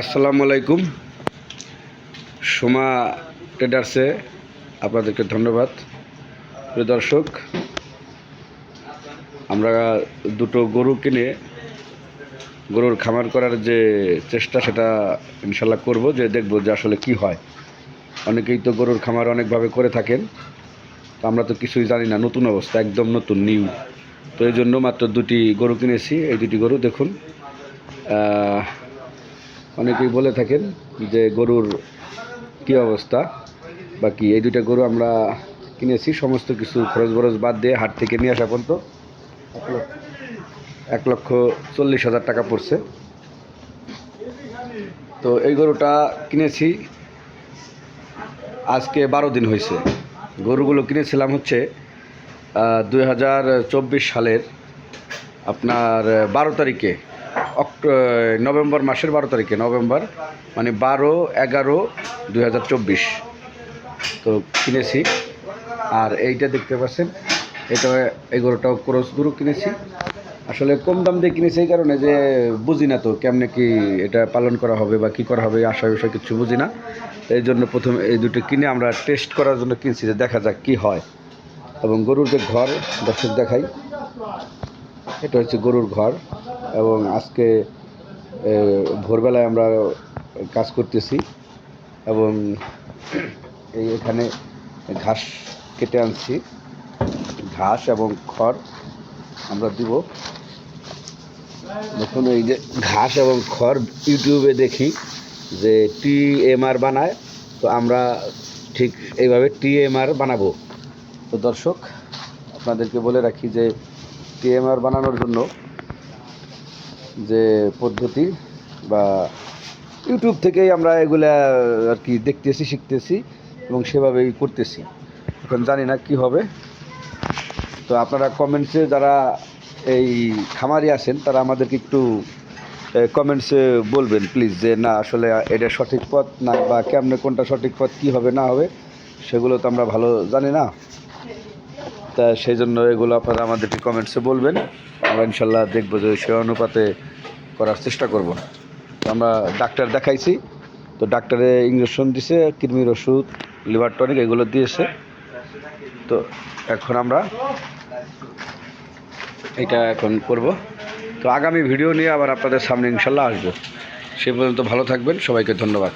আসসালামু আলাইকুম। সোমা ট্রেডার্সে আপনাদেরকে ধন্যবাদ। প্রিয় দর্শক, আমরা দুটো গরু কিনে গরুর খামার করার যে চেষ্টা, সেটা ইনশাল্লাহ করব, যে দেখব যে আসলে কি হয়। অনেকেই তো গরুর খামার অনেকভাবে করে থাকেন, তো আমরা তো কিছুই জানি না, নতুন অবস্থা, একদম নতুন, নিউ। তো এই জন্য মাত্র দুটি গরু কিনেছি। এই দুটি গরু দেখুন অনেকেই বলে থাকেন যে গরুর কী অবস্থা বা কি? এই দুইটা গরু আমরা কিনেছি, সমস্ত কিছু খরচ বরচ বাদ দিয়ে হাট থেকে নিয়ে আসা পর্যন্ত। এক লক্ষ- চল্লিশ হাজার টাকা পড়ছে। তো এই গরুটা কিনেছি, আজকে বারো দিন হয়েছে। গরুগুলো কিনেছিলাম হচ্ছে দুই হাজার চব্বিশ সালের আপনার, বারো তারিখে। নভেম্বর মাসের বারো তারিখে, নভেম্বর মানে বারো, এগারো দুই তো কিনেছি। আর এইটা দেখতে পাচ্ছেন, এটা এগারোটাও গরুটাও ক্রস গরু কিনেছি। আসলে কম দাম দিয়ে কিনেছি এই কারণে যে বুঝি না তো কেমনে কি এটা পালন করা হবে বা কী করা হবে, আশা বিষয় কিছু বুঝি না। এই জন্য প্রথমে এই দুটো কিনে আমরা টেস্ট করার জন্য কিনছি যে দেখা যাক কী হয়। এবং গরুর যে ঘর, দর্শক দেখাই, এটা হচ্ছে গরুর ঘর। এবং আজকে ভোরবেলায় আমরা কাজ করতেছি এবং এই এখানে ঘাস কেটে আনছি। ঘাস এবং খড় আমরা দিব। দেখুন এই যে ঘাস এবং খড় ইউটিউবে দেখি যে টি এম আর বানায়। তো আমরা ঠিক এইভাবে টি এম আর বানাবো। তো দর্শক, আপনাদেরকে বলে রাখি যে টিএমআর বানানোর জন্য যে পদ্ধতি বা ইউটিউব থেকেই আমরা এগুলা আর কি দেখতেছি, শিখতেছি এবং সেভাবেই করতেছি। এখন জানি না কি হবে। তো আপনারা কমেন্টসে যারা এই খামারি আছেন, তারা আমাদেরকে একটু কমেন্টসে বলবেন প্লিজ যে, না, আসলে এটা সঠিক পথ না বা কেমনে কোনটা সঠিক পথ, কী হবে, না হবে, সেগুলো তো আমরা ভালো জানি না। তা সেই জন্য এগুলো আপনারা আমাদেরকে কমেন্টসে বলবেন। আমরা ইনশাল্লাহ দেখব যে সে অনুপাতে করার চেষ্টা করব। আমরা ডাক্তার দেখাইছি। তো ডাক্তারে ইঞ্জেকশন দিছে, কৃমির ওষুধ লিভার টনিক এগুলো দিয়েছে। তো এখন আমরা এটা এখন করব। তো আগামী ভিডিও নিয়ে আবার আপনাদের সামনে ইনশাল্লাহ আসব। সে পর্যন্ত ভালো থাকবেন। সবাইকে ধন্যবাদ।